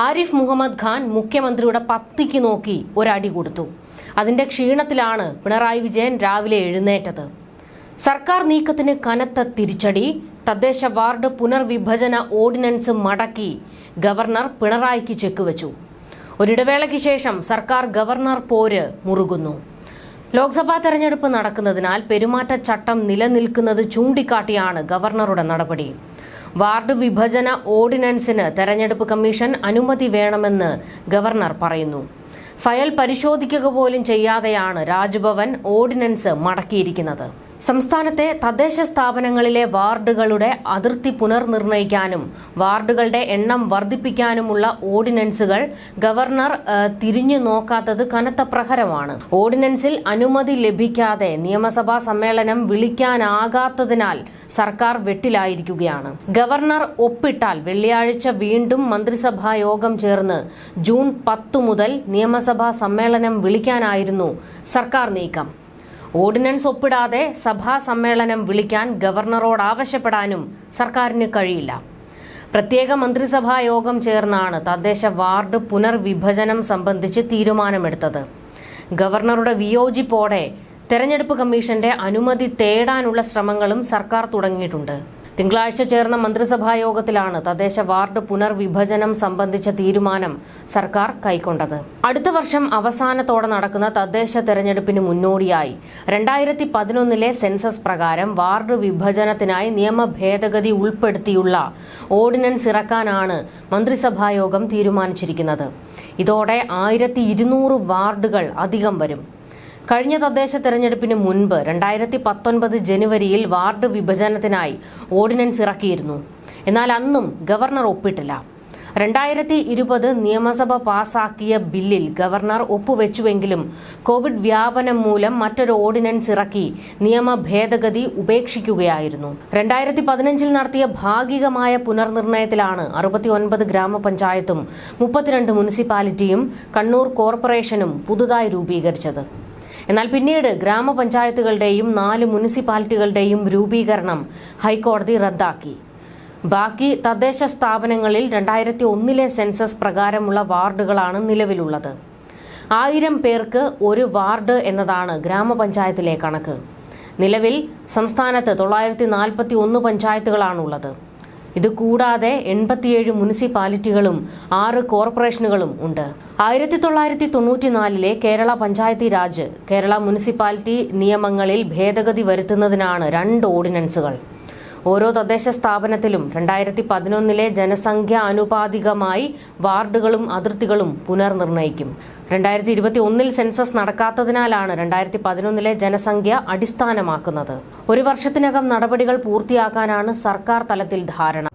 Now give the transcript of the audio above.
ആരിഫ് മുഹമ്മദ് ഖാൻ മുഖ്യമന്ത്രിയുടെ പത്തിക്ക് നോക്കി ഒരടി കൊടുത്തു. അതിന്റെ ക്ഷീണത്തിലാണ് പിണറായി വിജയൻ രാവിലെ എഴുന്നേറ്റത്. സർക്കാർ നീക്കത്തിന് കനത്ത തിരിച്ചടി തദ്ദേശ വാർഡ് പുനർവിഭജന ഓർഡിനൻസ് മടക്കി ഗവർണർ പിണറായിക്ക് ചെക്ക് വെച്ചു. ഒരിടവേളയ്ക്ക് ശേഷം സർക്കാർ ഗവർണർ പോര് മുറുകുന്നു. ലോക്സഭാ തെരഞ്ഞെടുപ്പ് നടക്കുന്നതിനാൽ പെരുമാറ്റച്ചട്ടം നിലനിൽക്കുന്നത് ചൂണ്ടിക്കാട്ടിയാണ് ഗവർണറുടെ നടപടി. വാർഡ് വിഭജന ഓർഡിനൻസിന് തെരഞ്ഞെടുപ്പ് കമ്മീഷൻ അനുമതി വേണമെന്ന് ഗവർണർ പറയുന്നു. ഫയൽ പരിശോധിക്കുക പോലും ചെയ്യാതെയാണ് രാജ്ഭവൻ ഓർഡിനൻസ് മടക്കിയിരിക്കുന്നത്. സംസ്ഥാനത്തെ തദ്ദേശ സ്ഥാപനങ്ങളിലെ വാർഡുകളുടെ അതിർത്തി പുനർനിർണയിക്കാനും വാർഡുകളുടെ എണ്ണം വർദ്ധിപ്പിക്കാനുമുള്ള ഓർഡിനൻസുകൾ ഗവർണർ തിരിഞ്ഞു നോക്കാത്തത് കനത്ത പ്രഹരമാണ്. ഓർഡിനൻസിൽ അനുമതി ലഭിക്കാതെ നിയമസഭാ സമ്മേളനം വിളിക്കാനാകാത്തതിനാൽ സർക്കാർ വെട്ടിലായിരിക്കുകയാണ്. ഗവർണർ ഒപ്പിട്ടാൽ വെള്ളിയാഴ്ച വീണ്ടും മന്ത്രിസഭാ യോഗം ചേർന്ന് ജൂൺ പത്തു മുതൽ നിയമസഭാ സമ്മേളനം വിളിക്കാനായിരുന്നു സർക്കാർ നീക്കം. ഓർഡിനൻസ് ഒപ്പിടാതെ സഭാ സമ്മേളനം വിളിക്കാൻ ഗവർണറോട് ആവശ്യപ്പെടാനും സർക്കാരിന് കഴിയില്ല. പ്രത്യേക മന്ത്രിസഭാ യോഗം ചേർന്നാണ് തദ്ദേശ വാർഡ് പുനർവിഭജനം സംബന്ധിച്ച് തീരുമാനമെടുത്തത്. ഗവർണറുടെ വിയോജിപ്പോടെ തെരഞ്ഞെടുപ്പ് കമ്മീഷന്റെ അനുമതി തേടാനുള്ള ശ്രമങ്ങളും സർക്കാർ തുടങ്ങിയിട്ടുണ്ട്. തിങ്കളാഴ്ച ചേർന്ന മന്ത്രിസഭാ യോഗത്തിലാണ് തദ്ദേശ വാർഡ് പുനർവിഭജനം സംബന്ധിച്ച തീരുമാനം സർക്കാർ കൈക്കൊണ്ടത്. അടുത്ത വർഷം അവസാനത്തോടെ നടക്കുന്ന തദ്ദേശ തെരഞ്ഞെടുപ്പിന് മുന്നോടിയായി. രണ്ടായിരത്തി പതിനൊന്നിലെ സെൻസസ് പ്രകാരം വാർഡ് വിഭജനത്തിനായി നിയമ ഭേദഗതി ഉൾപ്പെടുത്തിയുള്ള ഓർഡിനൻസ് ഇറക്കാനാണ് മന്ത്രിസഭാ യോഗം തീരുമാനിച്ചിരിക്കുന്നത്. ഇതോടെ ആയിരത്തി വാർഡുകൾ അധികം വരും. കഴിഞ്ഞ തദ്ദേശ തെരഞ്ഞെടുപ്പിന് മുൻപ് രണ്ടായിരത്തി പത്തൊൻപത് ജനുവരിയിൽ വാർഡ് വിഭജനത്തിനായി ഓർഡിനൻസ് ഇറക്കിയിരുന്നു. എന്നാൽ അന്നും ഗവർണർ ഒപ്പിട്ടില്ല. രണ്ടായിരത്തി ഇരുപത് നിയമസഭ പാസാക്കിയ ബില്ലിൽ ഗവർണർ ഒപ്പുവെച്ചുവെങ്കിലും കോവിഡ് വ്യാപനം മൂലം മറ്റൊരു ഓർഡിനൻസ് ഇറക്കി നിയമ ഭേദഗതി ഉപേക്ഷിക്കുകയായിരുന്നു. രണ്ടായിരത്തി പതിനഞ്ചിൽ നടത്തിയ ഭാഗികമായ പുനർനിർണയത്തിലാണ് അറുപത്തി ഒൻപത് ഗ്രാമപഞ്ചായത്തും മുപ്പത്തിരണ്ട് മുനിസിപ്പാലിറ്റിയും കണ്ണൂർ കോർപ്പറേഷനും പുതുതായി രൂപീകരിച്ചത്. എന്നാൽ പിന്നീട് ഗ്രാമപഞ്ചായത്തുകളുടെയും നാല് മുനിസിപ്പാലിറ്റികളുടെയും രൂപീകരണം ഹൈക്കോടതി റദ്ദാക്കി. ബാക്കി തദ്ദേശ സ്ഥാപനങ്ങളിൽ രണ്ടായിരത്തി ഒന്നിലെ സെൻസസ് പ്രകാരമുള്ള വാർഡുകളാണ് നിലവിലുള്ളത്. ആയിരം പേർക്ക് ഒരു വാർഡ് എന്നതാണ് ഗ്രാമപഞ്ചായത്തിലെ കണക്ക്. നിലവിൽ സംസ്ഥാനത്ത് തൊള്ളായിരത്തി നാൽപ്പത്തി ഒന്ന് പഞ്ചായത്തുകളാണുള്ളത്. ഇത് കൂടാതെ എൺപത്തിയേഴ് മുനിസിപ്പാലിറ്റികളും ആറ് കോർപ്പറേഷനുകളും ഉണ്ട്. ആയിരത്തി തൊള്ളായിരത്തി തൊണ്ണൂറ്റിനാലിലെ കേരള പഞ്ചായത്തി രാജ് കേരള മുനിസിപ്പാലിറ്റി നിയമങ്ങളിൽ ഭേദഗതി വരുത്തുന്നതിനാണ് രണ്ട് ഓർഡിനൻസുകൾ. ഓരോ തദ്ദേശ സ്ഥാപനത്തിലും രണ്ടായിരത്തി പതിനൊന്നിലെ ജനസംഖ്യ അനുപാതികമായി വാർഡുകളും അതിർത്തികളും പുനർനിർണയിക്കും രണ്ടായിരത്തി ഇരുപത്തി ഒന്നിൽ സെൻസസ് നടക്കാത്തതിനാലാണ് രണ്ടായിരത്തി പതിനൊന്നിലെ ജനസംഖ്യ അടിസ്ഥാനമാക്കുന്നത്. ഒരു വർഷത്തിനകം നടപടികൾ പൂർത്തിയാക്കാനാണ് സർക്കാർ തലത്തിൽ ധാരണ.